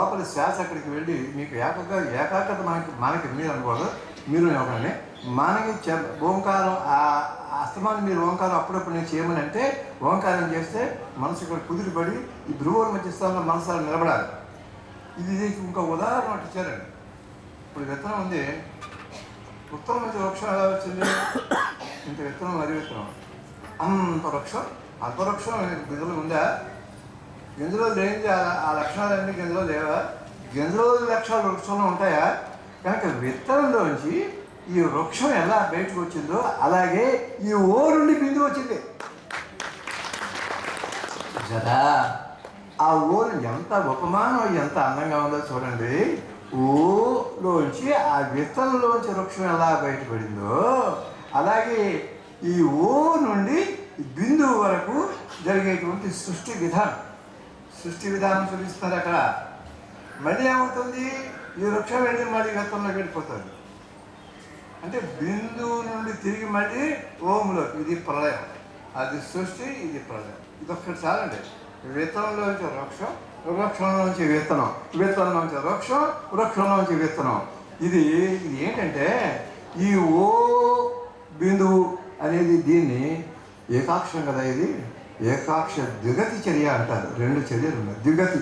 లోపల శ్వాస అక్కడికి వెళ్ళి మీకు ఏకగా ఏకాగ్రత మనకి మనకి మీరు అనుకోదు. మీరు ఒకనే మనకి చె- ఓంకారం ఆ అస్తమాన్ని మీరు ఓంకారం అప్పుడప్పుడు నేను చేయమని అంటే ఓంకారం చేస్తే మనసు ఇక్కడ కుదిరిపడి ఈ ధ్రువుల మధ్య స్థానంలో మనసు నిలబడాలి. ఇది ఇంకా ఇంకో ఉదాహరణ ఇచ్చారండి. ఇప్పుడు విత్తనం ఉంది. ఉత్తరం మధ్య వృక్షం ఎలా వచ్చింది? ఇంత విత్తనం మరి విత్తనం. అంత వృక్షం? అంత వృక్షం గింజలు ఉందా? గింజలో లేనిది ఆ- ఆ లక్షణాలన్నీ గింజలో లేవా? గింజలో లక్షణాలు వృక్షంలో ఉంటాయా? కనుక విత్తనంలోంచి ఈ వృక్షం ఎలా బయటకు వచ్చిందో అలాగే ఈ ఓ నుండి బిందు వచ్చింది. కదా ఆ ఓరు ఎంత ఉపమానం ఎంత అందంగా ఉందో చూడండి. ఓలోంచి ఆ విత్తనంలోంచి వృక్షం ఎలా బయటపడిందో అలాగే ఈ ఓ నుండి బిందువు వరకు జరిగేటువంటి సృష్టి విధానం. సృష్టి విధానం చూపిస్తున్నారు అక్కడ. మళ్ళీ ఏమవుతుంది? ఈ వృక్షం వెళ్ళి మళ్ళీ గతంలోకి వెళ్ళిపోతుంది. అంటే బిందువు నుండి తిరిగి మళ్ళీ ఓములోకి ఇది ప్రళయం. అది సృష్టి ఇది ప్రళయం. ఇది ఒక్కటి చాలండి. విత్తనంలోంచి వృక్షం వృక్షంలోంచి విత్తనం విత్తనంలోంచి వృక్షం వృక్షంలోంచి విత్తనం ఇది ఇది ఏంటంటే ఈ ఓ బిందువు అనేది దీన్ని ఏకాక్షరం కదా ఇది? ఏకాక్ష ద్విగతి చర్య అంటారు. రెండు చర్యలు ఉన్నాయి. ద్విగతి.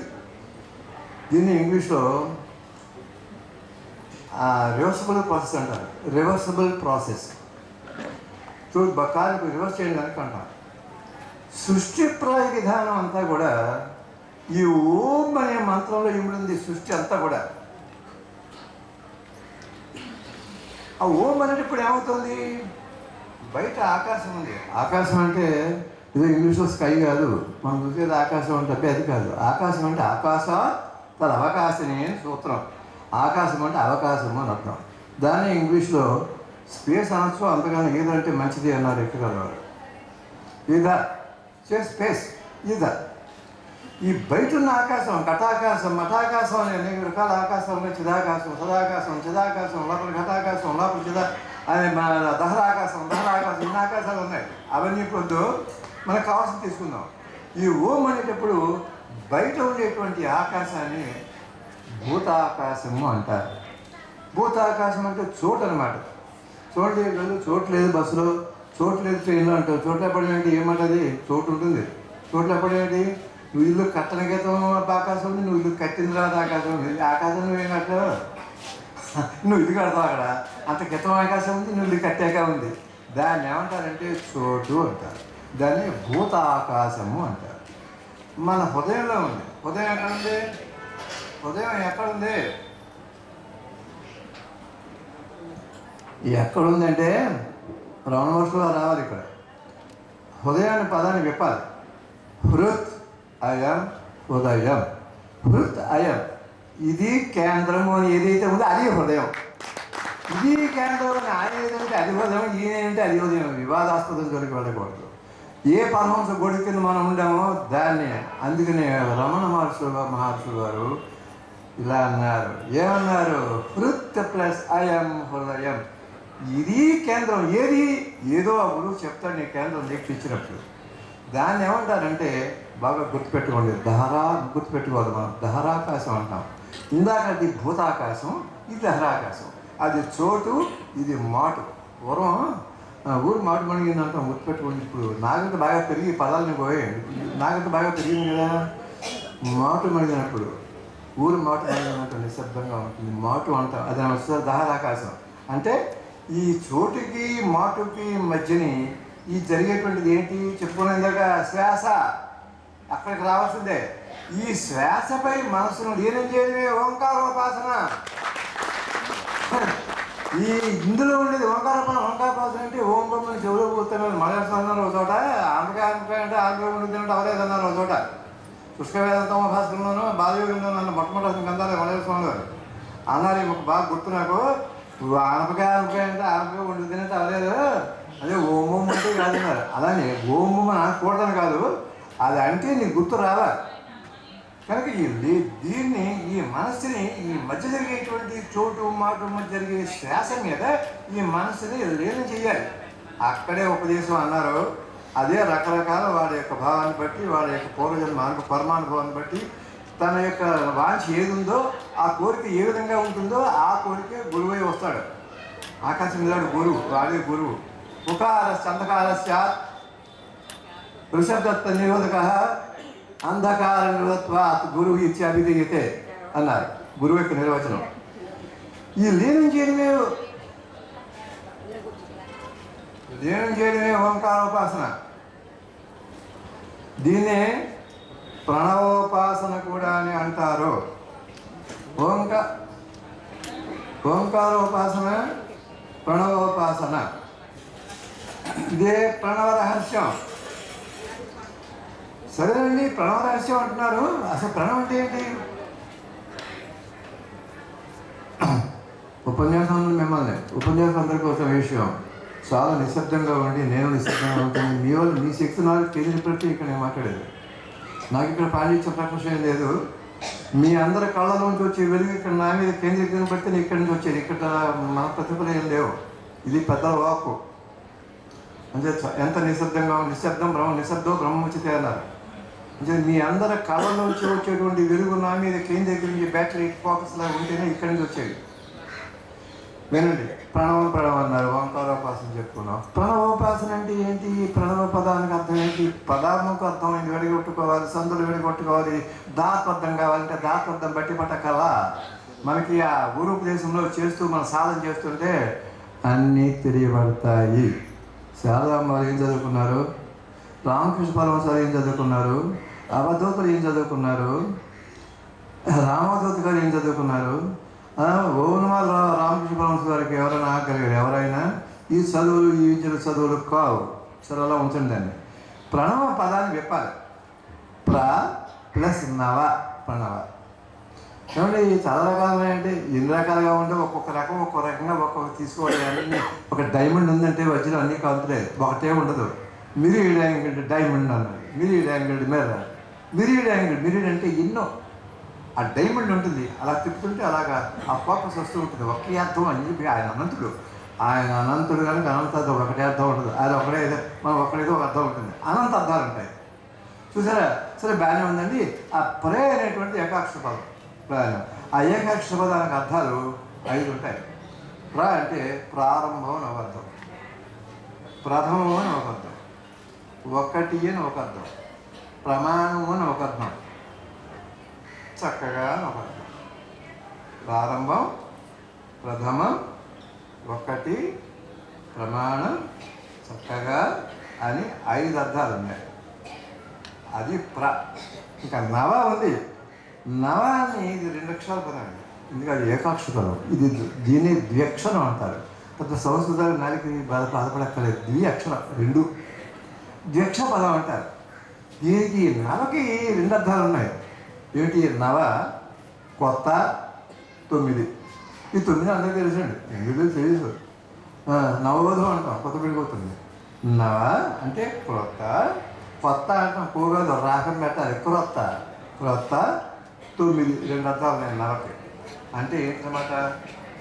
దీన్ని ఇంగ్లీష్లో రివర్సబుల్ ప్రాసెస్ అంటారు. రివర్సబుల్ ప్రాసెస్ చూడు బకాలకు రివర్స్ చేయడానికి అంటారు సృష్టిప్రాయ విధానం అంతా కూడా ఈ ఓం అనే మంత్రంలో ఇమిడింది సృష్టి అంతా కూడా. ఆ ఓం అనేటప్పుడు ఏమవుతుంది? బయట ఆకాశం ఉంది. ఆకాశం అంటే ఇది ఇంగ్లీష్లో స్కై కాదు. మనం చూసేది ఆకాశం అంటే అది కాదు. ఆకాశం అంటే ఆకాశ తన అవకాశమే సూత్రం. ఆకాశం అంటే అవకాశము అని అర్థం. దాన్ని ఇంగ్లీష్లో స్పేస్ అనొచ్చు అంతగానో ఏదంటే మంచిది అన్నారు ఎక్కగలవారు ఇదా. స్పేస్. ఇదా. ఈ బయట ఉన్న ఆకాశం కటాకాశం మఠాకాశం అనే అనేక రకాల ఆకాశం ఉన్నాయి. చిదాకాశం సదాకాశం చిదాకాశం లోపల ఘటాకాశం లోపల చిదా అనే మన దహరాకాశం దహరాకాశం ఇన్ని ఆకాశాలు ఉన్నాయి. అవన్నీ పొద్దు మనకు కావాల్సింది తీసుకుందాం. ఈ ఓం అనేటప్పుడు బయట ఉండేటువంటి ఆకాశాన్ని భూతాకాశము అంటారు. భూతాకాశం అంటే చోటు అనమాట చోటు లేదు చోటు లేదు బస్సులో చోటు లేదు ట్రైన్లో అంటారు. చోట్ల పడినట్టు ఏమంటది? చోటు ఉంటుంది. చోట్ల పడినట్టు నువ్వు ఇల్లు కట్టన గీతం ఆకాశం ఉంది నువ్వు ఇల్లు కట్టిన తర్వాత ఆకాశం. ఉంది ఆకాశం నువ్వేం కట్టావు? నువ్వు ఇల్లు కడతావు అక్కడ. అంత గీతం ఆకాశం ఉంది నువ్వు ఇల్లు కట్టాక ఉంది. దాన్ని ఏమంటారంటే చోటు అంటారు. దాన్ని భూతాకాశము అంటారు. మన హృదయంలో ఉంది. హృదయం ఎక్కడ ఉంది హృదయం ఎక్కడ ఉంది ఎక్కడ రమణ మహర్షులు రావాలి ఇక్కడ. హృదయాన్ని పదాన్ని విప్పాలి. హృత్ అయం హృదయం. హృత్ అయం. ఇది కేంద్రము అని ఏదైతే ఉందో అది హృదయం. ఇది కేంద్రం అని ఆయన ఏదంటే అది హృదయం ఈయన ఏంటంటే అది హృదయం. వివాదాస్పదం జోలికి వెళ్ళకూడదు ఏ పరమహంస గొడుగు కింద మనం ఉండామో దాన్ని. అందుకనే రమణ మహర్షులు మహర్షులు గారు ఇలా అన్నారు. ఏమన్నారు? హృత్ ప్లస్ అయం హృదయం. ఇది కేంద్రం. ఏది? ఏదో ఆ గురువు చెప్తాడు నీ కేంద్రం దీక్ష ఇచ్చినప్పుడు. దాన్ని ఏమంటారంటే బాగా గుర్తుపెట్టుకోండి. దహరా గుర్తుపెట్టుకోవాలి మనం. దహరాకాశం అంటాం. ఇందాక అది భూతాకాశం ఇది దహరాకాశం అది చోటు ఇది మాటు. పూర్వం ఊరు మాట మణిగింది అంటాం గుర్తుపెట్టుకోండి ఇప్పుడు నాగత బాగా పెరిగి పదాలని పోయి నాగత బాగా పెరిగింది కదా. మాటు మణిగినప్పుడు ఊరు మాట మణిగినట్టు నిశ్శబ్దంగా ఉంటుంది. మాటు అంటాం అది వస్తుంది. దహరాకాశం అంటే ఈ చోటుకి మాటుకి మధ్యని ఈ జరిగేటువంటిది ఏంటి చెప్పుకునేందాక శ్వాస. అక్కడికి రావాల్సిందే. ఈ శ్వాసపై మనసును లీనం చేయడమే ఓంకారోపాసన. ఈ ఇందులో ఉండేది ఓంకార ఓంకార ఓంకారోపాసన అంటే ఓం బొమ్మని చెవులో కూర్చున్నారు మలయాళం ఒక చోట ఆంధ్రకాయ ఆంధ్రకాయ అంటే ఆంధ్ర ఉంటుంది అంటే అవలేదు అన్నారు ఒక చోట. పుష్క వేదంతమ భాస్కరంలోనూ బాలయోగంలో నన్ను మొట్టమొదటి గంధాలు మలయాళ స్వామి గారు అన్నారు ఒక బాగా గుర్తు నాకు. ఆనపకాయ ఆనపకాయ అంటే ఆనపకాయ వండుతుంది అంటే అవలేదు అదే ఓం బొమ్మ అంటే కాదన్నారు అలానే ఓమం అని అనకూడదని కాదు. అది అంటే నీకు గుర్తు రావాలి. కనుక ఈ దీన్ని ఈ మనస్సుని ఈ మధ్య జరిగేటువంటి చోటు మాట మధ్య జరిగే శ్వాస మీద ఈ మనస్సుని లీనం చేయాలి. అక్కడే ఉపదేశం అన్నారు. అదే రకరకాల వాడి యొక్క భావాన్ని బట్టి వాడి యొక్క పూర్వజన్మ పరమానుభవాన్ని బట్టి తన యొక్క వాంఛ ఏది ఉందో ఆ కోరిక ఏ విధంగా ఉంటుందో ఆ కోరిక గురువై వస్తాడు. ఆకాశం ఇలాడు గురువు వాడే గురువు. ఉకార చందకాలస్య వృషభదత్త నిరోధక. అంధకార నిరోధత్వాత్ గురువు ఇచ్చి అభిధీయతే అన్నారు. గురువు యొక్క నిర్వచనం. ఈ లీనం చేయడమే లీనం చేయడమే ఓంకారోపాసన దీన్నే ప్రణవోపాసన కూడా అని అంటారు. ఓంక ఓంకారోపాసన ప్రణవోపాసన. ఇదే ప్రణవ రహస్యం. సరేనండి ప్రణవ రహస్యం అంటున్నారు. అసలు ప్రణవం అంటే ఏంటి? ఉపన్యాసం మిమ్మల్ని ఉపన్యాసం అందరి కోసం విషయం? చాలా నిశ్శబ్దంగా ఉండి నేను నిశ్శబ్దంగా ఉంటుంది మీ వాళ్ళు మీ శక్తి నాకు తెలియని ప్రతి ఇక్కడ నేను మాట్లాడేది. నాకు ఇక్కడ పాండిత్య ప్రకాశం ఏం లేదు. మీ అందరి కళ్ళలోంచి వచ్చే వెలుగు ఇక్కడ నా మీద కేంద్రీకరణ పెడితే నేను ఇక్కడి నుంచి వచ్చేది. ఇక్కడ మన ప్రతిఫలం ఏం లేవు. ఇది పెద్ద వాక్కు అంటే ఎంత నిశ్శబ్దంగా నిశ్శబ్దం బ్రహ్మ నిశ్శబ్దం బ్రహ్మచితే అన్నారు మీ అందరి కళ్ళలోంచి వచ్చేటువంటి వెలుగు నా మీద దగ్గర నుంచి బ్యాటరీ ఫోకస్ లాగా ఉంటేనే ఇక్కడి నుంచి వచ్చేది. వినండి. ప్రణవం ప్రణవం అన్నారు. ఓంకారోపాసన చెప్పుకున్నాం. ప్రణవోపాసన అంటే ఏంటి? ప్రణవ పదానికి అర్థం ఏంటి? పదార్థంకు అర్థమైంది వెడగొట్టుకోవాలి సందులు వెడగొట్టుకోవాలి దాతబద్ధం కావాలంటే దాతబద్ధం బట్టి పట్టకల. మనకి ఆ ఊరు ప్రదేశంలో చేస్తూ మనం సాధన చేస్తుంటే అన్నీ తెలియబడతాయి. శారదాంబాలు ఏం చదువుకున్నారు? రామకృష్ణ పరమసారి ఏం చదువుకున్నారు? అవధూతలు ఏం చదువుకున్నారు? రామదూత్ గారు ఏం చదువుకున్నారు? ఆ, ఓనమాల రామకృష్ణ పరమహంస గారికి ఎవరైనా ఆకలిగారు ఎవరైనా? ఈ చదువులు ఈ విద్యలు చదువులు కావు. సరే అలా ఉంచండి దాన్ని. ప్రణవ పదాన్ని చెప్పాలి ప్ర ప్లస్ నవ ప్రణవ. ఏమంటే ఈ చాలా రకాలు అంటే ఎన్ని రకాలుగా ఉంటే ఒక్కొక్క రకం ఒక్కొక్క రకంగా ఒక్కొక్క తీసుకోవడం ఒక డైమండ్ ఉందంటే వజ్రం అన్నీ కాదులే ఒకటే ఉండదు. మీరు ఈ డైమండ్ అన్నది మిరిడ్ యాంగిల్డ్ మీద మిరీడ్ యాంగిల్ మిరీడ్ అంటే ఎన్నో. ఆ డైమండ్ ఉంటుంది అలా తిప్పుతుంటే అలాగా ఆ ఫోకస్ వస్తూ ఉంటుంది. ఒకే అర్థం అని చెప్పి ఆయన అనంతుడు. ఆయన అనంతుడు కనుక అనంత అర్థం ఒకటే అర్థం ఉంటుంది. అది ఒకటే మనం ఒకటేదో ఒక అర్థం ఉంటుంది. అనంత అర్థాలు ఉంటాయి. చూసారా? సరే బాగానే ఉందండి. ఆ ప్రే అనేటువంటి ఏకాక్షర పదం ప్రయాణం ఆ ఏకాక్షర పదానికి అర్థాలు ఐదు ఉంటాయి. ప్ర అంటే ప్రారంభం అని ఒక అర్థం. ప్రథమం అని ఒక అర్థం. ఒకటి అని ఒక అర్థం. ప్రమాణమని ఒక అర్థం. చక్కగా ఒక అర్థం. ప్రారంభం ప్రథమం ఒకటి ప్రమాణం చక్కగా అని ఐదు అర్థాలు ఉన్నాయి. అది ప్ర ఇంకా నవ ఉంది. నవ అని ఇది రెండు అక్షరాల పదం అండి ఎందుకంటే అది ఇది దీన్ని ద్వ్యక్షరం అంటారు. పెద్ద సంస్కృతాలు నాలుగు బాధ బాధపడక్కర్లేదు. ద్వి అక్షరం రెండు ద్వ్యక్ష పదం అంటారు. దీనికి నవకి రెండు అర్థాలు ఉన్నాయి. ఏమిటి నవ కొత్త తొమ్మిది. ఈ తొమ్మిది అందరికీ తెలుసండి. ఎందుకు తెలుసు ఆ, నవవధం అంటాం కొత్త పెళ్ళిపోతుంది నవ అంటే క్రొత్త కొత్త అంటాం పోగదు రాకం పెట్టాలి. క్రొత్త క్రొత్త తొమ్మిది. రెండు అర్థాలు ఉన్నాయి నవకి. అంటే ఏంటన్నమాట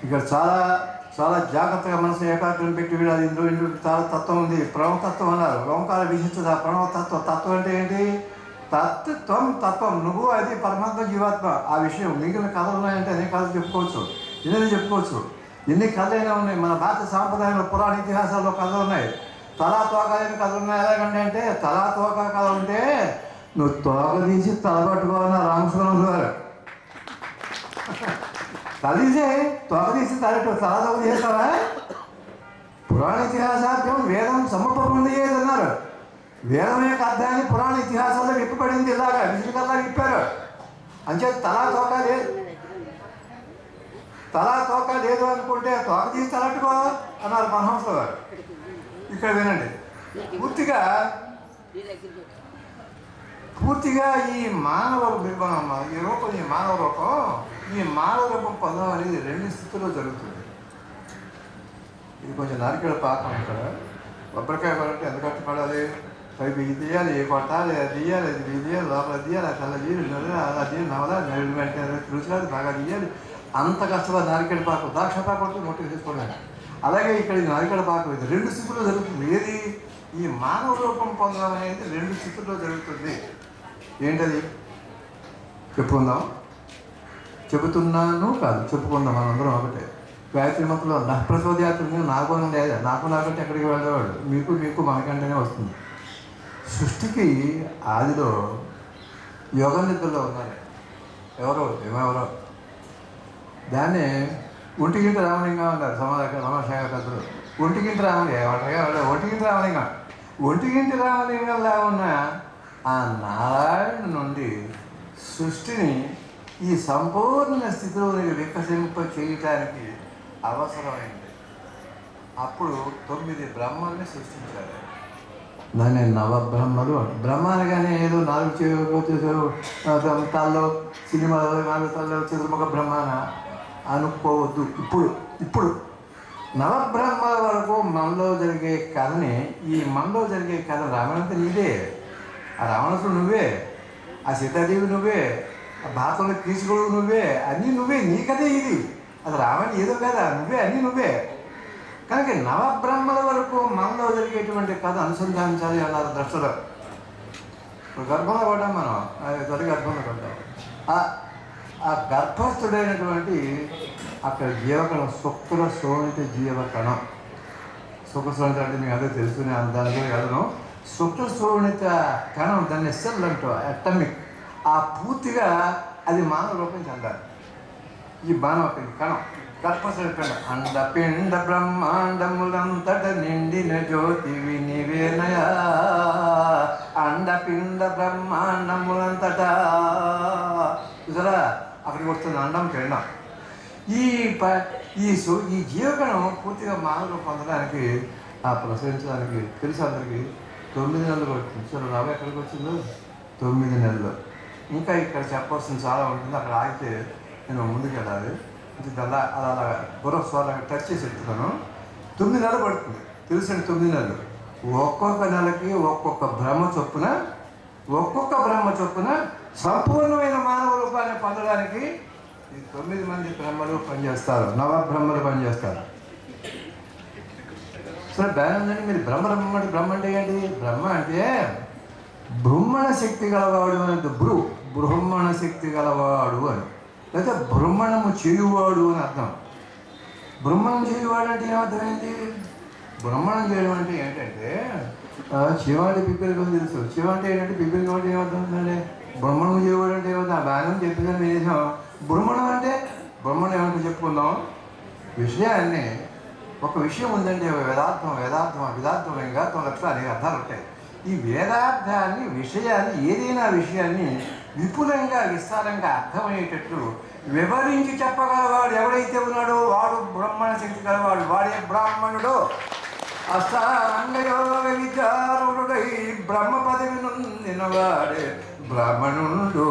ఇక్కడ చాలా చాలా జాగ్రత్తగా మనసు ఏకాగ్రం పెట్టి వీడాలి ఇందులో ఇందులో చాలా తత్వం ఉంది. ప్రణవతత్వం అన్నారు ఓంకార విశిష్టత ప్రణవతత్వం తత్వం. అంటే ఏంటి? తత్వం తత్వం. నువ్వు అది పరమాత్మ జీవాత్మ. ఆ విషయం మిగిలిన కథలు ఉన్నాయంటే అనేక కథలు చెప్పుకోవచ్చు. ఎన్ని చెప్పుకోవచ్చు. ఎన్ని కథలైనా ఉన్నాయి. మన భారత సాంప్రదాయంలో పురాణ ఇతిహాసాల్లో కథలు ఉన్నాయి. తలా తోక కథలు ఉన్నాయి. ఎలాగంటే అంటే తలా తోక కథ ఉంటే నువ్వు తోక తీసి తల పట్టుకోవాలన్న రామస్వామి గారు. కలిసే తీసే తోక తీసి చేస్తారా పురాణ ఇతిహాసార్థం వేదం సమర్పకుంది అన్నారు? వేదం యొక్క అర్థాన్ని పురాణ ఇతిహాసాల్లో విప్పబడింది ఇలాగా విసుకల్లా విప్పారు. అంచే తలా తోక లేదు తలా తోక లేదు అనుకుంటే తోక తీసి తలట్టుకో అన్నారు మహంస గారు. ఇక్కడ వినండి. పూర్తిగా పూర్తిగా ఈ మానవ నిర్మాణం ఈ రూపం ఈ మానవ రూపం ఈ మానవ రూపం పొందడం అనేది రెండు స్థితుల్లో జరుగుతుంది. ఇది కొంచెం నారికేళ పాకం ఇక్కడ. కొబ్బరికాయ పడంటే ఎంత కట్టుపడాలి పైపు ఇది తీయాలి ఏ కొట్టాలి అది తీయాలి ఇది తీయాలి లోపల తీయాలి అట్లా అలా తీయాలి నవ్వాలి, అలా తీయాలి నవల నవ్వులు వెంటనే రుచిరాదు బాగా తీయాలి. అంత కష్టపడి నారికేళ పాకం ద్రాక్ష పాకం నోటికి తీసుకోలేదు అలాగే ఇక్కడ ఈ పాకం ఇది రెండు స్థితుల్లో జరుగుతుంది. ఏది? ఈ మానవ రూపం పొందడం అనేది రెండు స్థితుల్లో జరుగుతుంది. ఏంటది? చెప్పుకుందాం. చెబుతున్నాను కాదు చెప్పుకుందాం మనందరం ఒకటే. గాయత్రి మంత్రంలో నా ప్రచోదయాత్ర నాకు లేదు లేదా? నాకు నాకంటే ఎక్కడికి వెళ్ళేవాడు? మీకు మీకు మనకంటేనే వస్తుంది. సృష్టికి ఆదిలో యోగ నిద్రలో ఉన్నారు ఎవరో ఏమెవరో దాన్ని ఒంటిగింటి రామలింగం అన్నారు సమాధాన సమాశాఖ పెద్దలు ఒంటిగింటి రామలింగం ఏమంటారు ఒంటిగింటి రామలింగం. ఒంటిగింటి రామలింగంలా ఉన్న ఆ నారాయణ నుండి సృష్టిని ఈ సంపూర్ణ స్థితిలో వికసింప చేయటానికి అవసరమైంది. అప్పుడు తొమ్మిది బ్రహ్మల్ని సృష్టించారు. దాన్ని నవబ్రహ్మలు బ్రహ్మ అనగానే ఏదో నాలుగు చెవు తల్లో సినిమాలో నాలుగు తల్లో చతుర్ముఖ బ్రహ్మాన? అనుకోవద్దు. ఇప్పుడు ఇప్పుడు నవబ్రహ్మల వరకు మనలో జరిగే కథని ఈ మనలో జరిగే కథ రావణంత నీదే ఆ రావణసుడు నువ్వే. ఆ సీతాదేవి నువ్వే. ఆ భారతంలో కీచుకోడు నువ్వే అన్నీ నువ్వే నీకదే ఇది. అది రామాయణం ఏదో కదా నువ్వే అన్నీ నువ్వే. కనుక నవబ్రహ్మల వరకు మనలో జరిగేటువంటి కథ అనుసంధానించాలి అన్నారు ద్రష్టలు ఇప్పుడు గర్భంలో పడ్డాం మనం. అది తొలి గర్భంలో పడ్డాం. ఆ- ఆ గర్భస్థుడైనటువంటి అక్కడ జీవకణం శుక్ర శోణిత జీవకణం. శుక్ర శోణిత అంటే మీకు అదే తెలుసుకునే దానిలో కదను శుక్ర శోణిత కణం దాన్ని సెల్ అంటూ అటమిక్. ఆ పూర్తిగా అది మానవ రూపం చెందాలి ఈ మానవ పిండి కణం. గర్భశిల్పండ అండపిండ బ్రహ్మాండములంతట నిండిన జ్యోతివి అండ అండపిండ బ్రహ్మాండములంతట. చూసారా? అక్కడికి వస్తుంది అండం పిండం. ఈ ప ఈ ఈ జీవకణం పూర్తిగా మానవులు పొందడానికి ఆ ప్రసరించడానికి తెలుసు అందరికీ తొమ్మిది నెలలు పడుతుంది. చూడండి రాబోయే ఎక్కడికి వచ్చిందో? తొమ్మిది నెలలు. ఇంకా ఇక్కడ చెప్పాల్సిన చాలా ఉంటుంది. అక్కడ ఆగితే నేను ముందుకు వెళ్ళాలి. అలా అలా అలా గుర్ర స్వరంగా టచ్ చేసి చెప్తున్నాను తొమ్మిది నెలలు పడుతుంది. తెలిసిన తొమ్మిది నెలలు. ఒక్కొక్క నెలకి ఒక్కొక్క బ్రహ్మ చొప్పున ఒక్కొక్క బ్రహ్మ చొప్పున సంపూర్ణమైన మానవ రూపాన్ని పొందడానికి ఈ తొమ్మిది మంది బ్రహ్మలు పనిచేస్తారు. నవ బ్రహ్మలు పనిచేస్తారు. సరే బ్యానందండి మీరు బ్రహ్మ బ్రహ్మ బ్రహ్మ అంటే ఏంటి? బ్రహ్మ అంటే బ్రహ్మణ శక్తి గలవాడు అనేది బ్రూ. బృహ్మణ శక్తి గలవాడు అని. లేకపోతే బ్రహ్మణము చేయువాడు అని అర్థం. బ్రహ్మణం చేయువాడు అంటే ఏమర్థమైంది ఏంటి? బ్రహ్మణం చేయడం అంటే ఏంటంటే శివాంటి శివ అంటే పిప్పలికి తెలుసు? శివ అంటే ఏంటంటే పిప్పలికి అంటే ఏమర్థమవుతుందండి బ్రహ్మణం చేయవాడు అంటే ఏమవుతుంది బాగానే చెప్పిందని చేసాం బ్రహ్మణం అంటే బ్రహ్మణం ఏమంటే చెప్పుకుందాం? విషయాన్ని ఒక విషయం ఉందంటే వేదార్థం వేదార్థం వేదార్థం లింగార్థం లక్షలు అనేక అర్థాలు ఉంటాయి. ఈ వేదార్థాన్ని విషయాన్ని ఏదైనా విషయాన్ని విపులంగా విస్తారంగా అర్థమయ్యేటట్లు వివరించి చెప్పగలవాడు ఎవడైతే ఉన్నాడో వాడు బ్రహ్మణ శక్తి గలవాడు. వాడే బ్రాహ్మణుడు. అష్టాంగయోగ విచారుడై బ్రహ్మ పదవి నుండినవాడే బ్రాహ్మణుడు.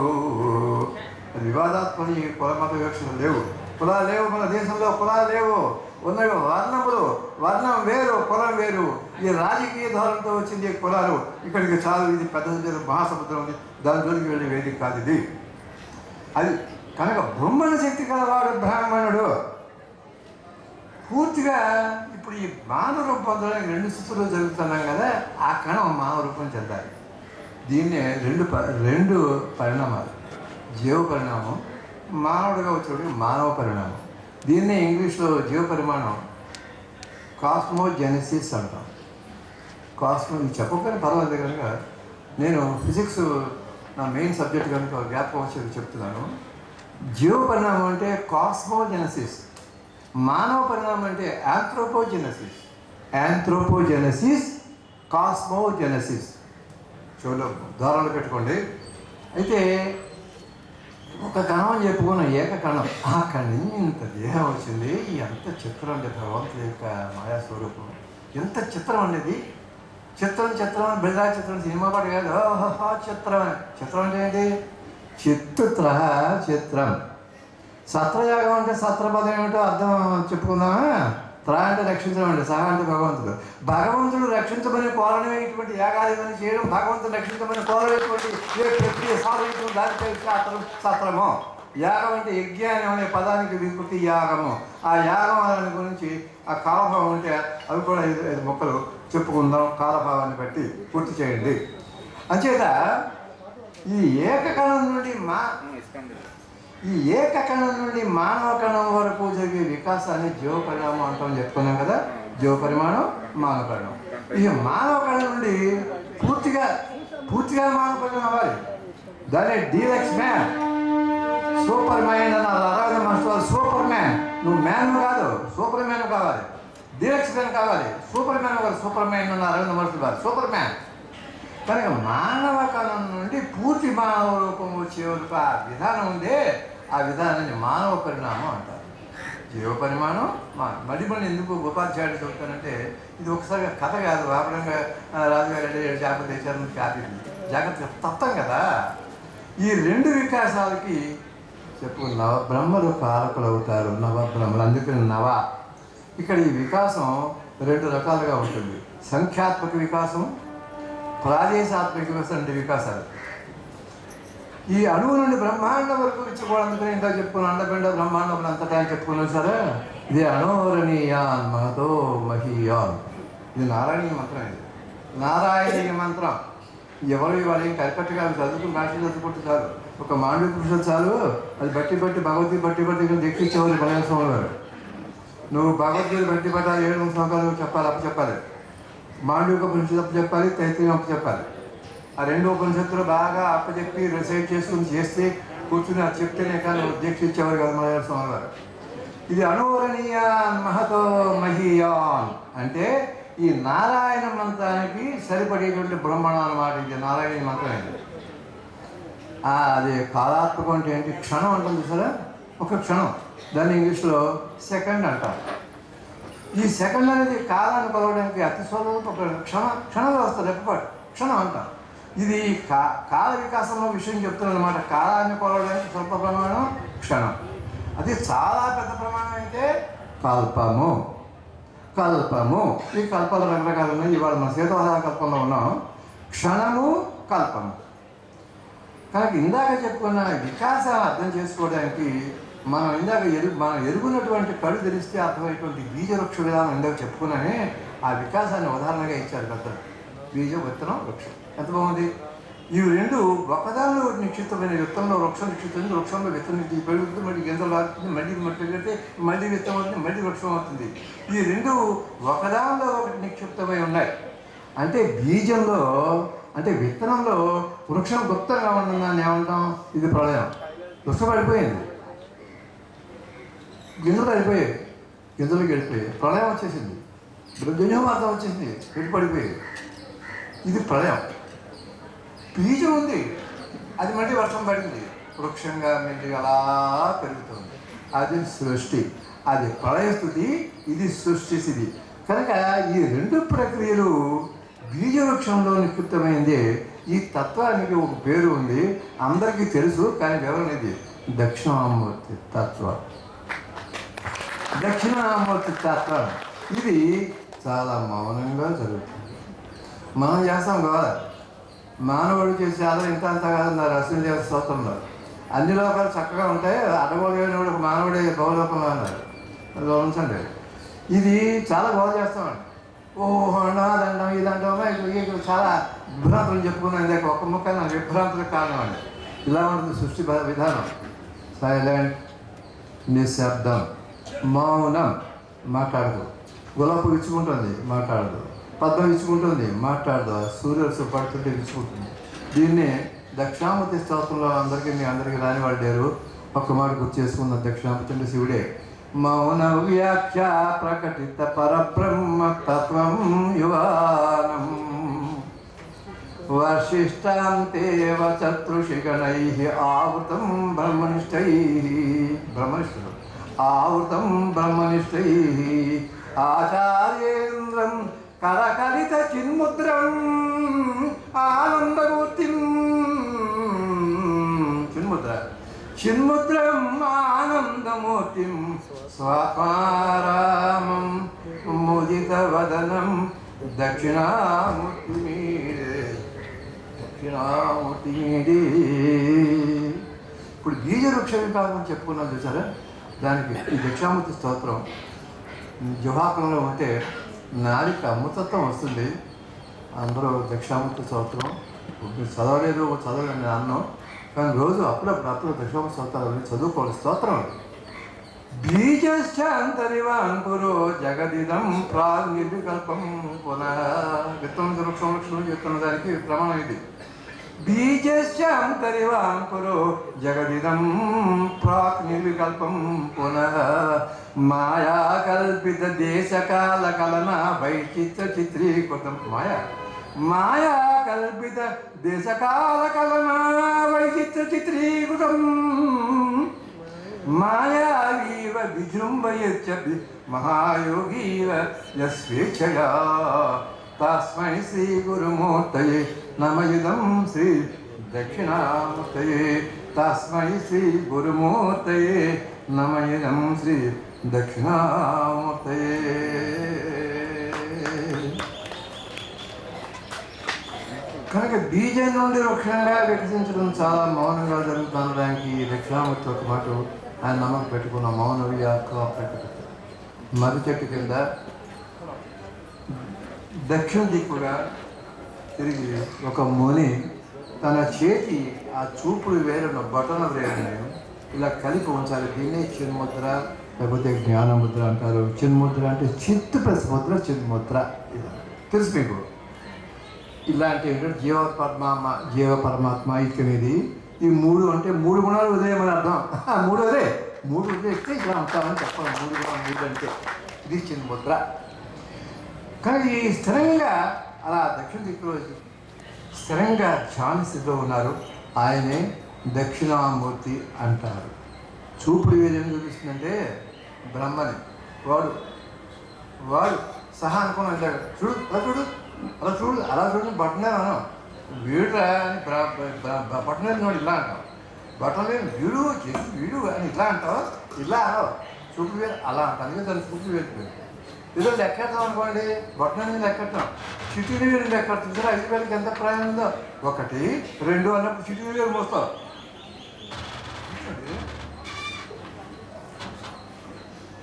వివాదాత్మని కుల మత వివక్షలు లేవు. కులాలు లేవు మన దేశంలో కులాలు లేవు. ఉన్నవి వర్ణములు. వర్ణం వేరు కులం వేరు. ఈ రాజకీయ ధోరణితో వచ్చింది కులాలు. ఇక్కడికి చాలు ఇది పెద్ద మహాసముద్రం ఉంది. దాని జోలికి వెళ్ళే వేదిక కాదు ఇది. అది కనుక బ్రహ్మణ శక్తి కలవాడు బ్రాహ్మణుడు పూర్తిగా ఇప్పుడు ఈ మానవ రూపంలో రెండు స్థితులు జరుగుతున్నాం కదా ఆ కణం మానవ రూపం చెందాలి. దీన్నే రెండు ప- రెండు పరిణామాలు. జీవ పరిణామం మానవుడిగా వచ్చేటికి మానవ పరిణామం. దీన్నే ఇంగ్లీష్లో జీవ పరిమాణం కాస్మోజెనసిస్ అంటాం. కాస్మో చెప్పకపోయినా పర్వాలేదు కనుక నేను ఫిజిక్స్ నా మెయిన్ సబ్జెక్ట్ కనుక జ్ఞాపకం వచ్చేది చెప్తున్నాను. జీవ పరిణామం అంటే కాస్మోజెనసిస్ మానవ పరిణామం అంటే యాంథ్రోపోజెనసిస్ యాంథ్రోపోజెనసిస్ కాస్మోజెనసిస్ చెవులో దారాలు పెట్టుకోండి. అయితే ఒక కణం అని చెప్పుకున్నాం ఏక కణం ఆ కణం ఇంత దేహం వచ్చింది. ఎంత చిత్రం అంటే భగవంతుడి యొక్క మాయా స్వరూపం ఎంత చిత్రం అనేది చిత్రం చిత్రం బిల్లా చిత్రం సినిమా పాట కాదు. ఓహో చిత్రం. అని చిత్రం అంటే ఏంటి? చిత్తుత్ర చిత్రం. సత్రయాగం అంటే సత్రపదం ఏమిటో అర్థం చెప్పుకుందామా? త్ర అంటే రక్షించడం అండి సహా అంటే భగవంతుడు. భగవంతుడు రక్షించమని కోరడమే ఇటువంటి యాగాదిని చేయడం భగవంతుడు రక్షించమని కోరలేటువంటి ఏ ప్రక్రియ సాధించడం దానిపై సత్రము. యాగం అంటే యజ్ఞానం అనే పదానికి వికృతి యాగము. ఆ యాగం దాని గురించి ఆ కాలభావం ఉంటే అవి కూడా ఐదు ఐదు మొక్కలు చెప్పుకుందాం కాలభావాన్ని బట్టి పూర్తి చేయండి. అంచేత ఈ ఏకకణం నుండి మా ఈ ఏకకణం నుండి మానవ కణం వరకు జరిగే వికాసాన్ని జీవపరిణామం అంటాం చెప్పుకున్నాం కదా? జీవ పరిమాణం మానవ కణం ఈ మానవ కణం నుండి పూర్తిగా పూర్తిగా మానవ కణం అవ్వాలి. దాన్ని డీలక్స్ మ్యాన్. సూపర్ మ్యాన్ అని అరవై మనసు సూపర్ మ్యాన్ నువ్వు మ్యాన్ కాదు సూపర్ మ్యాన్ కావాలి. దీక్ష కావాలి. సూపర్ మ్యాన్ కాదు సూపర్ మ్యాన్ అని అరవై మాస్టర్ కాదు సూపర్ మ్యాన్ కనుక మానవ కాలం నుండి పూర్తి మానవ రూపం వచ్చే వరకు ఆ విధానం ఉందే. ఆ విధానాన్ని మానవ పరిణామం అంటారు. జీవ పరిమాణం మా మళ్ళీ మళ్ళీ ఎందుకు ఉపాధ్యాయుడు చెబుతానంటే ఇది ఒకసారి కథ కాదు. వాపడంగా రాజుగారు అంటే జాగ్రత్త చేశారని కాదు జాగ్రత్తగా జాగ్రత్త తత్వం కదా. ఈ రెండు వికాసాలకి చెప్పు నవ బ్రహ్మలు కారకులు అవుతారు నవ బ్రహ్మలు. అందుకని నవ. ఇక్కడ ఈ వికాసం రెండు రకాలుగా ఉంటుంది. సంఖ్యాత్మక వికాసం ప్రాదేశాత్మక వికాసం వికాసాలు. ఈ అణువు నుండి బ్రహ్మాండం వరకు ఇచ్చుకోవడానికి ఇంకా చెప్పుకున్నాను. అండపిండ బ్రహ్మాండం అంతటా చెప్పుకున్నాను సరే ఇది అణోరణీయాన్ మహతో మహీయాన్. ఇది నారాయణీయ మంత్రం ఇది. నారాయణీయ మంత్రం. ఎవరు వాళ్ళకి కరెక్ట్గా చదువుకుని భాష చదువుకుంటున్నారు? ఒక మాండవ పురుషులు చాలు అది బట్టి బట్టి భగవద్గీత బట్టి బట్టి దెక్కించేవారు స్వామి గారు నువ్వు భగవద్గీత బట్టి పట్టాలి ఏడు శ్లోకాలు చెప్పాలి అప్పు చెప్పాలి. మాండవిక ఉపనిషత్తు అప్పు చెప్పాలి తైత్రీయం అప్పు చెప్పాలి. ఆ రెండు ఉపనిషత్తులు బాగా అప్పచెప్పి రిసైడ్ చేసుకుని చేస్తే కూర్చుని అది చెప్తేనే కానీ దీక్షించేవారు కదా మలయాళ స్వామి గారు ఇది అనువరణీయాన్ మహతో మహీయాన్. అంటే ఈ నారాయణ మంత్రానికి సరిపడేటువంటి బ్రహ్మణ అనమాట ఇది నారాయణ మంత్రం ఇది. అది కాలాత్మకం అంటే ఏంటి? క్షణం అంటుంది సరే? ఒక క్షణం. దాన్ని ఇంగ్లీష్లో సెకండ్ అంటారు. ఈ సెకండ్ అనేది కాలాన్ని కొలవడానికి అతి స్వల్ప ఒక క్షణ క్షణంలో వస్తుంది రెప్పపాటు. క్షణం అంటారు. ఇది కా కాల వికాసంలో విషయం చెప్తున్నాను కాలాన్ని కొలవడానికి స్వల్ప ప్రమాణం క్షణం. అది చాలా పెద్ద ప్రమాణం అయితే కల్పము. కల్పము. ఈ కల్పాలు రకరకాలు ఉన్నాయి. ఇవాళ మన సీతావధాన కల్పంలో ఉన్నాం. క్షణము కల్పము. కనుక ఇందాక చెప్పుకున్న వికాసం అర్థం చేసుకోవడానికి మనం ఇందాక ఎరు మనం ఎరుగున్నటువంటి కళ్ళు తెలిస్తే అర్థమైనటువంటి బీజవృక్ష విధానం ఇందాక చెప్పుకున్నానే ఆ వికాసాన్ని ఉదాహరణగా ఇచ్చారు పెద్దలు బీజ విత్తనం వృక్షం. ఎంత బాగుంది? ఇవి రెండు ఒకదానిలో ఒకటి నిక్షిప్తమైన విత్తనంలో వృక్షం నిక్షిప్తుంది వృక్షంలో విత్తనం పెరుగుతుంది మళ్ళీ గింజలు రాస్తుంది మళ్ళీ మట్టి పెడితే మళ్ళీ విత్తనం అవుతుంది మళ్ళీ వృక్షం అవుతుంది. ఈ రెండు ఒకదానిలో ఒకటి నిక్షిప్తమై ఉన్నాయి. అంటే బీజంలో అంటే విత్తనంలో వృక్షం గుప్తంగా ఉంటుందని ఏమంటాం? ఇది ప్రళయం. వృక్షం పడిపోయింది. గింజలు పడిపోయాయి. గింజలు గడిపోయాయి ప్రళయం వచ్చేసింది. దుర్గన్యమాతం వచ్చేసింది. పెట్టి పడిపోయాయి. ఇది ప్రళయం. బీజం ఉంది. అది మళ్ళీ వర్షం పడింది. వృక్షంగా మళ్ళీ అలా పెరుగుతుంది. అది సృష్టి. అది ప్రళయ ఇది సృష్టి కనుక ఈ రెండు ప్రక్రియలు బీజవృక్షంలో నిక్షిప్తమైంది. ఈ తత్వానికి ఒక పేరు ఉంది. అందరికీ తెలుసు కానీ వివరణది దక్షిణామూర్తి తత్వం. దక్షిణామూర్తి తత్వం. ఇది చాలా మౌనంగా జరుగుతుంది. మనం చేస్తాం కదా. మానవుడు చేసే ఆధారం ఇంత అంత కాదన్నారు అశ్విని స్తోత్రంలో. అన్ని లోకాలు చక్కగా ఉంటాయి. అడగోలేనివాడు ఒక మానవుడే గౌరవంలో అన్నారు గమనించండి. ఇది చాలా బాగా చేస్తామండి. ఓ నాదండం ఇదంటామా ఇక్కడ చాలా విభ్రాంతులు చెప్పుకున్నాను. లేక ఒక ముక్క నాకు విభ్రాంతులకు కారణం ఇలా ఉంటుంది సృష్టి విధానం. సైలెంట్ నిశ్శబ్దం మౌనం మాట్లాడదు. గులాబీ ఇచ్చుకుంటుంది మాట్లాడదు. పద్మం ఇచ్చుకుంటుంది మాట్లాడదు. సూర్యుడు పడుతుంటే ఇచ్చుకుంటుంది. దీన్ని దక్షిణామూర్తి స్తోత్రంలో అందరికీ మీ అందరికీ రాని వాళ్ళు లేరు. ఒక్క మాట గుర్తు చేసుకున్న దక్షిణామూర్తి శివుడే. మౌన వ్యాఖ్య ప్రకటిత పరబ్రహ్మ తత్వం యువానం వశిష్టాంతేవ చతృషిగణైః ఆవృతం బ్రహ్మనిష్టై బ్రహ్మనిష్ఠులు ఆవృతం బ్రహ్మనిష్టై ఆచార్యేంద్రం కరకలిత చిన్ముద్రం ఆనందమూర్తిం చిన్ముద్ర చిన్ముద్రం ఆనందమూర్తిం స్వాత్మారామం ముదిత వదనం దక్షిణామూర్తి మీరే దక్షిణామూర్తి మీరే ఇప్పుడు విభాగం చెప్పుకున్నాం చూసారా? దానికి ఈ దక్షిణామూర్తి స్తోత్రం. జుహాకంలో ఉంటే నాలిక అమృతత్వం వస్తుంది. అందరూ దక్షిణామూర్తి స్తోత్రం. మీరు చదవలేదు చదవలేదు అన్నాం. కానీ రోజు అప్పుడప్పుడు అప్పుడు దక్షిణామూర్తి స్తోత్రాలు చదువుకోవాలి. స్తోత్రం అది. బీజశ్చాంతరివాంకురో జగదిదం ప్రాగ్నిర్వికల్పం పునః. విత్తం వృక్షం వృక్షం చెప్తున్న దానికి ప్రమాణం ఇది. బీజశ్చాంతరివాంకురో జగదిదం ప్రాక్ నిర్వికల్పం పునః. మాయా కల్పిత దేశకాల కలన వైచిత్ర చిత్రీకృతం. మాయా? మాయా కల్పిత దేశకాల కలన వైచిత్ర చిత్రీకృతం. మాయావీవ విజృంభయ మహాయోగీవ యస్వేచ్ఛయా. తస్మై శ్రీ గురుమూర్తయే నమయుదం శ్రీ దక్షిణామూర్తయే. తస్మై శ్రీ గురుమూర్తయే నమయుదం శ్రీ దక్షిణామూర్తయే. కనుక బీజం నుండి వృక్షంగా వికసించడం చాలా మౌనంగా జరుగుతుండడానికి దక్షిణామూర్తి ఒక మాట ఆయన నమ్మకం పెట్టుకున్న మౌనవి వ్యాక ప్రకట మర్రి చెట్టు కింద దక్షిణ దిక్కుగా తిరిగి ఒక ముని తన చేతి ఆ చూపుడు వేరున్న బటన వేరుని ఇలా కలిపి ఉంచాలి. దీన్నే చిన్ముద్ర లేకపోతే జ్ఞానముద్ర అంటారు. చిన్ముద్ర అంటే చిత్తు ప్లస్ ముద్ర చిన్ముద్ర ఇది. తెలుసు మీకు? ఇలాంటి జీవ పరమాత్మ జీవ పరమాత్మ ఐక్యం ఇది ఈ మూడు అంటే మూడు గుణాలు ఉదయమని అర్థం. మూడు అదే. మూడు ఉదయిస్తే ఇలా ఉంటామని చెప్పాలి. మూడు గుణాలు మూడు అంటే. ఇది చిన్న ముద్ర. కానీ ఈ స్థిరంగా అలా దక్షిణ దిక్కులో స్థిరంగా ధ్యాన స్థితిలో ఉన్నారు. ఆయనే దక్షిణామూర్తి అంటారు. చూపుడు వేలు చూపిస్తుందంటే బ్రహ్మని. వాడు వాడు సహా అనుకుని అంటాడు చూడు అలా చూడు అలా చూడు అలా చూడు బట్టనే మనం. వీడురా అని బట్టనే వాడు ఇలా అంటాం బట్టనే వీడు చేసి వీడు అని ఇలా అంటావు? ఇలా అనవు. చూపు వేలు అలా అంటాం అందుకే దాన్ని చూపు వేలు ఏదో లెక్కెడతాం అనుకోండి. బట్టనే లెక్కెడతాం చిటిని వేలు లెక్కెడతాం చూసారా ఐదు వేలకి ఎంత ప్రాయం ఉందో? ఒకటి రెండు అన్నప్పుడు చిటిని వేలు మోస్తావు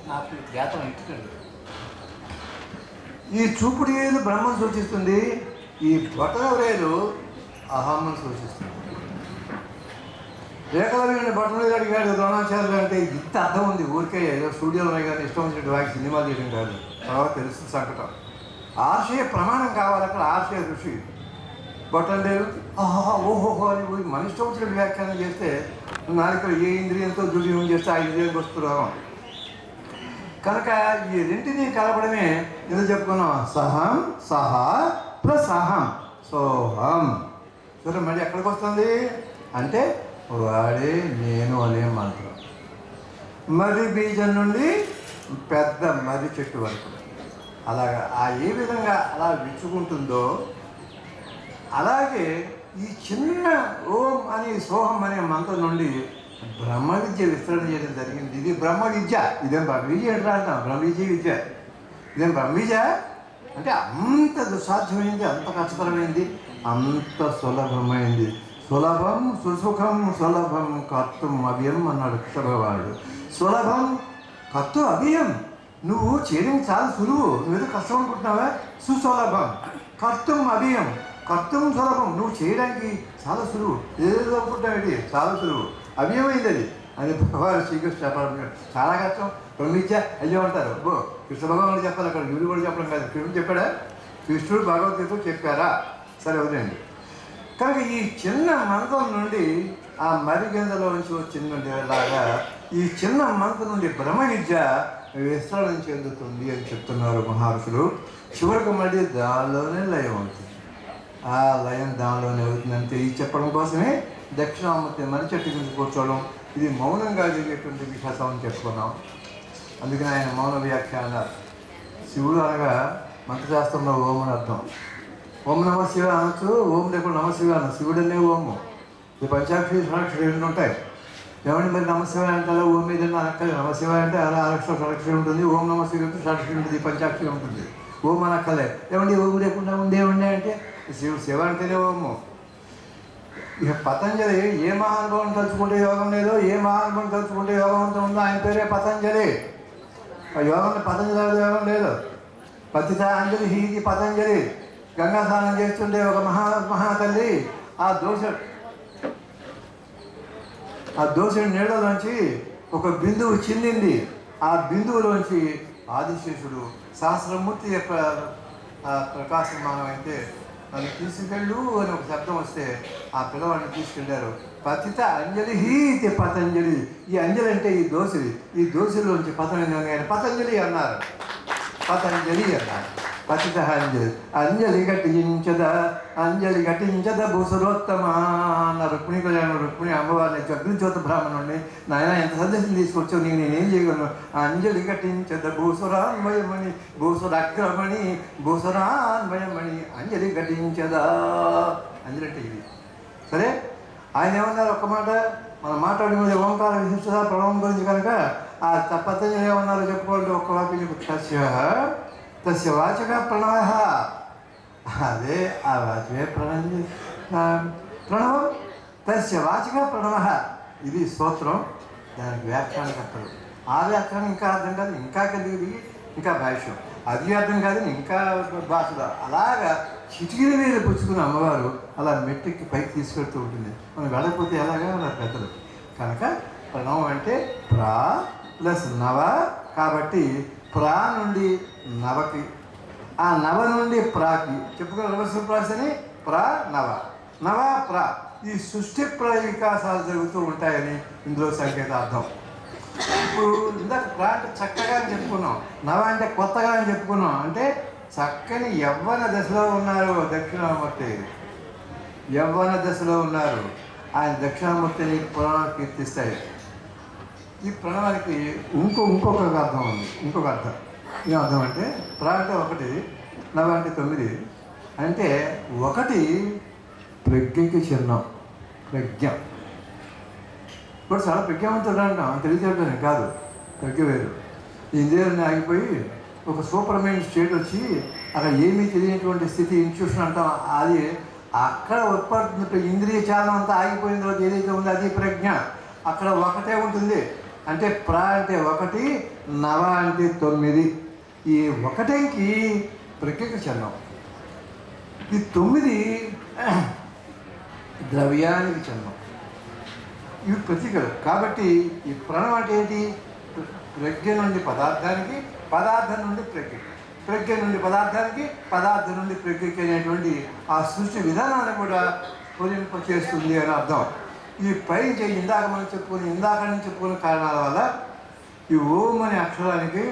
నాకు జ్ఞాతం ఇట్టుకండి ఈ చూపుడు వేలు బ్రహ్మను సూచిస్తుంది. ఈ బట్టలు అహమ్మను సూచిస్తుంది. ఏకలవ్యుని బట్టలు అడిగాడు ద్రోణాచార్యులు అంటే ఇంత అర్థం ఉంది ఊరికే ఏదో స్టూడియోలో కానీ ఇష్టం వచ్చినట్టు వాకి సినిమా తీయడం కాదు. తర్వాత తెలుస్తుంది సంకటం. ఆశయ ప్రమాణం కావాలి అక్కడ ఆశయ ఋషి బట్టలు లేదు ఆహా ఓహోహో అని పోయి మన ఇష్టం వచ్చినట్టు వ్యాఖ్యానం చేస్తే నాలుగు ఏ ఇంద్రియంతో దుర్యోగం చేస్తే ఆ ఇంద్రియానికి వస్తూ కనుక ఈ రెంటిని కలపడమే ఎందుకు చెప్పుకున్నాం? సహం సహా ప్లస్ అహం సోహం. చూడండి మళ్ళీ ఎక్కడికి వస్తుంది? అంటే వాడే నేను అనే మంత్రం. మర్రి బీజం నుండి పెద్ద మర్రి చెట్టు వరకు. అలాగా ఆ ఏ విధంగా అలా విచ్చుకుంటుందో అలాగే ఈ చిన్న ఓం అని సోహం అనే మంత్రం నుండి బ్రహ్మ విద్య విస్తరణ చేయడం జరిగింది. ఇది బ్రహ్మ విద్య. ఇదేం బ్రహ్మ విద్య ఎట్లా అంటాం? బ్రహ్మ విద్య విద్య. ఇదేం బ్రహ్మ విద్య? అంటే అంత దుసాధ్యమైంది అంత కష్టతరమైంది అంత సులభమైంది. సులభం సుసుఖం సులభం కర్తం అభయం అన్నాడు కృష్ణభగవానుడు. సులభం కత్తు అభయం. నువ్వు చేయడం చాలా సులువు. నువ్వేదో కష్టం అనుకుంటున్నావా? సుసులభం. కర్తం అభయం. కర్తం సులభం. నువ్వు చేయడానికి చాలా సులువు. ఏదో అనుకుంటావు చాలా సులువు. అభయమైంది అది. అది భగవాన్ శ్రీకృష్ణ చెప్పడం చాలా కష్టం. బ్రహ్మిత్య అయ్యో అంటారు. కృష్ణ భగవానుడు చెప్పాలి అక్కడ గురువు కూడా చెప్పడం కాదు. కృష్ణుడు చెప్పాడా? కృష్ణుడు భగవద్గీత చెప్పారా? సరే వదిలేండి కనుక ఈ చిన్న మంత్రం నుండి ఆ మర్రి నుంచి వచ్చిన లాగా ఈ చిన్న మంత్రం నుండి బ్రహ్మ విద్య విస్తరణ చెందుతుంది అని చెప్తున్నారు మహర్షులు. చివరికి మళ్ళీ దానిలోనే లయం అవుతుంది. ఆ లయం దానిలోనే అవుతుందంటే ఈ చెప్పడం కోసమే దక్షిణామూర్తి మన చెట్టు కింద కూర్చోవడం. ఇది మౌనంగా జరిగేటువంటి విశ్వాసం అని చెప్పుకున్నాం. అందుకని ఆయన మౌన వ్యాఖ్య అన్నారు. శివుడు అనగా మంత్రశాస్త్రంలో ఓం అని అర్థం. ఓం నమ శివ అనొచ్చు ఓం లేకుండా నమ శివ అన్న శివుడనే ఓము. ఈ పంచాక్షరి షడాక్షరి రెండు ఉంటాయి. ఏమంటే మరి నమశివ అంటే అంటారా? ఓం మీద అనక్కలేదు నమశివ అంటే అలా అరక్షర షడాక్షరి ఉంటుంది. ఓం నమ శివ అంటే షడాక్షరి ఉంటుంది. పంచాక్షరి ఉంటుంది. ఓం అనక్కలే ఏమండి? ఓం లేకుండా ఉండే ఉండే అంటే శివ శివ అంటేనే ఓము. ఇక పతంజలి ఏ మహానుభావం తలుచుకుంటే యోగం లేదో ఏ మహానుభావం తలుచుకుంటే యోగవంతం ఉందో ఆయన పేరే పతంజలి. యోగం పతంజలి యోగం లేదు పతితాంజలి హీది పతంజలి గంగా స్నానం చేస్తుండే ఒక మహా మహాతల్లి ఆ దోశ ఆ దోశ నీడలోంచి ఒక బిందువు చిందింది. ఆ బిందువులోంచి ఆదిశేషుడు సహస్రమూర్తి యొక్క ఆ ప్రకాశమానం అయితే నన్ను తీసుకెళ్ళు అని ఒక శబ్దం వస్తే ఆ పిల్లవాడిని తీసుకెళ్ళారు. పతిత అంజలి హీతి పతంజలి. ఈ అంజలి అంటే ఈ దోశలి ఈ దోశలోంచి పతంజలి అని పతంజలి అన్నారు. పతంజలి అన్నారు. పతిత అంజలి అంజలి ఘటించద అంజలి ఘటించద భూసురోత్తమ అన్న రుక్మిణి కళ్యాణం రుక్మిణి అమ్మవారిని అగ్నిజ్యోత బ్రాహ్మణుడిని నాయన ఎంత సందేశం తీసుకొచ్చావు? నేను నేనేం చేయగలను? అంజలి ఘటించద భూసురాన్వయమణి భూసురాక్రమణి భూసురాన్వయమణి అంజలి ఘటించదా అంజలి అంటే ఇది. సరే? ఆయన ఏమన్నారు ఒక్క మాట? మనం మీద ఓంకార విశిష్టత ప్రభావం గురించి కనుక ఆ పతంజలి ఏమన్నారో చెప్పుకోవాలంటే ఒక్క వాక్యం చెప్పు. తస్య వాచక ప్రణవ అదే ఆ వాచమే ప్రణవం ప్రణవం తస్య వాచక ప్రణవ ఇది స్తోత్రం దానికి వ్యాఖ్యానకర్తలు ఆ వ్యాఖ్యానం ఇంకా అర్థం కాదు ఇంకా కలిగి ఇంకా భాష్యం। అది అర్థం కాదు ఇంకా భాషలో అలాగా చిటికిన మీద పుచ్చుకున్న అమ్మవారు అలా మెట్టికి పైకి తీసుకెళ్తూ ఉంటుంది. మనం వెళ్ళకపోతే ఎలాగా? అలా పెద్దలు. కనుక ప్రణవం అంటే ప్రా ప్లస్ నవ కాబట్టి ప్రా నుండి నవకి ఆ నవ నుండి ప్రాకి. చెప్పుకున్న రివర్స్ ప్రాస్ అని ప్రా నవ. నవ ప్రా. ఈ సృష్టి ప్ర వికాసాలు జరుగుతూ ఉంటాయని ఇందులో సంకేతార్థం ఇప్పుడు ఇందాక ప్రా అంటే చక్కగా అని చెప్పుకున్నాం. నవ అంటే కొత్తగా అని చెప్పుకున్నాం. అంటే చక్కని యవ్వన దశలో ఉన్నారు దక్షిణామూర్తి. యవ్వన దశలో ఉన్నారు. ఆయన దక్షిణామూర్తిని పురాణాలు కీర్తిస్తాయి. ఈ ప్రణవానికి ఇంకో ఇంకొక అర్థం ఉంది. ఇంకొక అర్థం. ఏం అర్థం అంటే ప్రా అంటే ఒకటి నవ అంటే తొమ్మిది అంటే ఒకటి ప్రజ్ఞకి చిహ్నం. ప్రజ్ఞ. ఇప్పుడు చాలా ప్రజ్ఞావంతుడు అంటాం తెలియజేయడం కాదు. ప్రజ్ఞ వేరు. ఇంజనీర్ని ఆగిపోయి ఒక సూపర్మైన్ స్టేట్ వచ్చి అక్కడ ఏమీ తెలియనటువంటి స్థితి ఇన్స్టిట్యూషన్ అంటాం అది అక్కడ ఉత్పత్తి ఇంద్రియ చాలం అంతా ఆగిపోయిన తర్వాత ఏదైతే ఉందో అది ప్రజ్ఞ. అక్కడ ఒకటే ఉంటుంది. అంటే ప్ర అంటే ఒకటి నవ అంటే తొమ్మిది. ఈ ఒకటికి ప్రత్యేక చిహ్నం ఈ తొమ్మిది ద్రవ్యానికి చిహ్నం ఇవి ప్రతీకలు కాబట్టి ఈ ప్రాణం అంటే ఏంటి? ప్రజ్ఞ నుండి పదార్థానికి పదార్థం నుండి ప్రజ్ఞ. ప్రజ్ఞ నుండి పదార్థానికి పదార్థం నుండి ప్రజ్ఞకి అనేటువంటి ఆ సృష్టి విధానాన్ని కూడా పూరింప చేస్తుంది అని అర్థం. ఈ పై చేయి ఇందాక మనం చెప్పుకుని ఇందాక నుంచి చెప్పుకునే కారణాల వల్ల ఈ ఓం అనే అక్షరానికి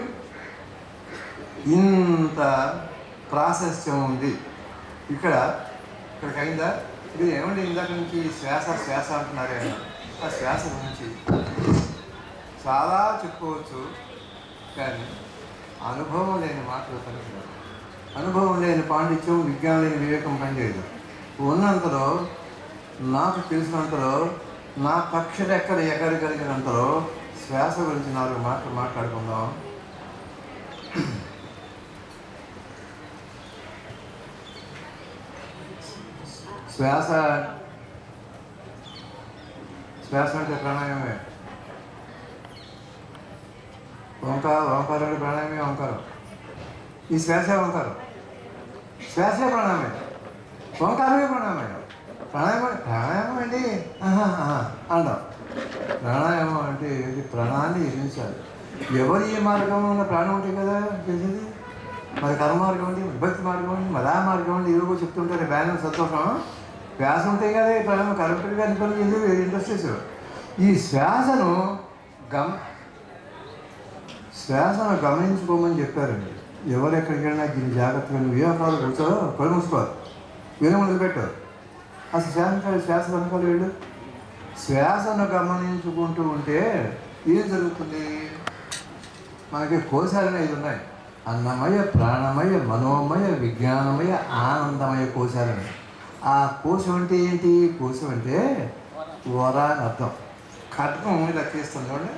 ఇంత ప్రాశస్త్యం ఉంది. ఇక్కడ ఇక్కడికి అయిందా? ఇది ఏమండి ఇందాక నుంచి శ్వాస శ్వాస అంటున్నారు ఆ శ్వాస గురించి చాలా చెప్పుకోవచ్చు కానీ అనుభవం లేని మాటలు పనికిరావు అనుభవం లేని పాండిత్యం విజ్ఞానం లేని వివేకం పనిచేయదు. ఉన్నంతలో నాకు తెలిసినంతలో నా పక్ష ఎక్కడ ఎగరగలిగినంతలో శ్వాస గురించి నాలుగు మాటలు మాట్లాడుకుందాం. శ్వాస శ్వాస అంటే ప్రాణాయామే ఓంకార ఓంకారం అంటే ప్రాణాయామే ఓంకారం. ఈ శ్వాసే ఓంకారం. శ్వాసే ప్రాణాయామే ఓంకారమే ప్రాణాయామే ప్రాణాయామం ప్రాణాయామం అండి అన్నాం అంటాం. ప్రాణాయామం అంటే ఇది ప్రాణాన్ని ఎదిరించాలి ఎవరు ఏ మార్గంలో ఉన్న ప్రాణం ఉంటాయి కదా తెలిసింది? మరి కర్మ మార్గం అండి విభక్తి మార్గం అండి మదా మార్గం అండి ఇవి చెప్తుంటారు. బ్యాలెన్స్ సంతోషం శ్వాస ఉంటాయి కదా ఈ ప్రాణం కరెక్ట్గా అనిపని ఎందుకు ఇండస్ట్రీస్ ఈ శ్వాసను గమ శ్వాసను గమనించుకోమని చెప్పారండి. ఎవరు ఎక్కడికైనా దీన్ని జాగ్రత్తగా నువ్వు ఏ కాదు కూర్చో కళ్ళు మూసుకో విన మొదలుపెట్టు అసలు శ్వాస శ్వాస వెనకాల వెళ్ళు. శ్వాసను గమనించుకుంటూ ఉంటే ఏం జరుగుతుంది? మనకి కోశాలని ఐదు ఉన్నాయి. అన్నమయ ప్రాణమయ మనోమయ విజ్ఞానమయ ఆనందమయ కోశాలని. ఆ కోశం అంటే ఏంటి? కోశం అంటే వర అని అర్థం. ఖడ్గం ఇలా తీస్తాం చూడండి.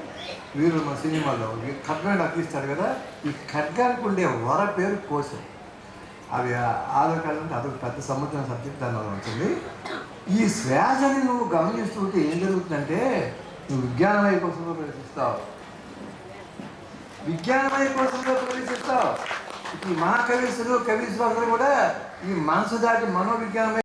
వీరు మన సినిమాలో ఈ ఖడ్గం ఇలా తీస్తారు కదా? ఈ ఖడ్గానికి ఉండే వర పేరు కోశం. అవి ఆలోకాలంటే అదొక పెద్ద సముద్రం సబ్జెక్ట్ దానిలో ఉంటుంది. ఈ శ్వాసని నువ్వు గమనిస్తుంటే ఏం జరుగుతుందంటే నువ్వు విజ్ఞానమయ కోసంలో ప్రవేశిస్తావు. విజ్ఞానమయ కోసంలో ప్రవేశిస్తావు. ఈ మహాకవిస్తులు కవిస్తులు అందరూ కూడా ఈ మనసు దాటి మనోవిజ్ఞానమయ